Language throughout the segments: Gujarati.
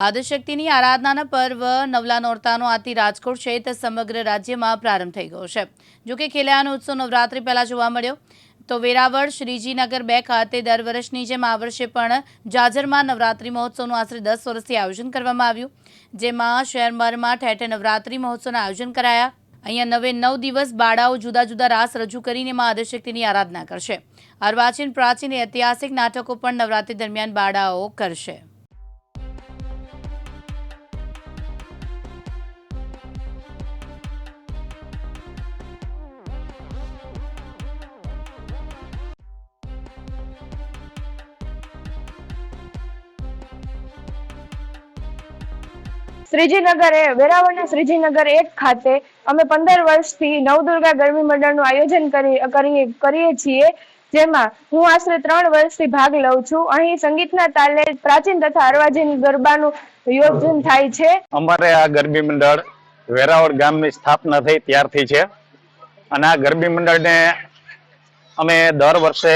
આદિશક્તિની આરાધનાના પર્વ નવલા નોરતાનો આથી રાજકોટ સહિત સમગ્ર રાજ્યમાં પ્રારંભ થઈ ગયો છે. જોકે ખેલૈયાનો ઉત્સવ નવરાત્રી પહેલા જોવા મળ્યો. તો વેરાવળ, શ્રીજીનગર બે ખાતે દર વર્ષની જેમ આ વર્ષે પણ જાજરમાં નવરાત્રી મહોત્સવનું આશરે દસ વર્ષથી આયોજન કરવામાં આવ્યું. જેમાં શહેરભરમાં ઠેર ઠેર નવરાત્રી મહોત્સવના આયોજન કરાયા. અહીંયા નવે નવ દિવસ બાળાઓ જુદા જુદા રાસ રજૂ કરીને માં આદિશક્તિની આરાધના કરશે. અર્વાચીન પ્રાચીન ઐતિહાસિક નાટકો પણ નવરાત્રી દરમિયાન બાળાઓ કરશે. શ્રીજીનગર એ વેરાવળના શ્રીજીનગર એક ખાતે અમે પંદર વર્ષથી નવદુર્ગા ગરબી મંડળનું આયોજન કરી કરીએ છીએ જેમાં હું આશરે ત્રણ વર્ષથી ભાગ લઉં છું. અહીં સંગીતના તાલે પ્રાચીન તથા અર્વાચીન ગરબાનું યોજન થાય છે. અમારે આ ગરબી મંડળ વેરાવળ ગામની સ્થાપના થઈ ત્યારથી છે. અને આ ગરબી મંડળને અમે દર વર્ષે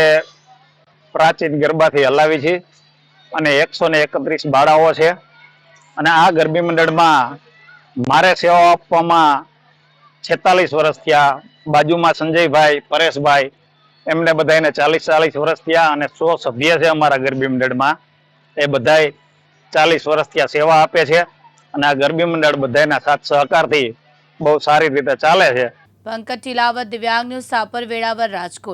પ્રાચીન ગરબાથી હલાવી છીએ. અને એકસો ને એકત્રીસ બાળાઓ છે. અને આ ગરબી મંડળમાં મારે સેવા આપવામાં છેતાલીસ વર્ષ થયા. બાજુમાં સંજયભાઈ, પરેશભાઈ, એમને બધાને ચાલીસ ચાલીસ વર્ષ થયા અને સો સભ્ય છે અમારા ગરબી મંડળમાં. એ બધાય ચાલીસ વર્ષ થયા સેવા આપે છે અને આ ગરબી મંડળ બધાના સાથ સહકારથી બહુ સારી રીતે ચાલે છે. પંકજ ટીલાવત, દિવ્યાંગ ન્યૂઝ સાપર વેળાવર રાજકોટ.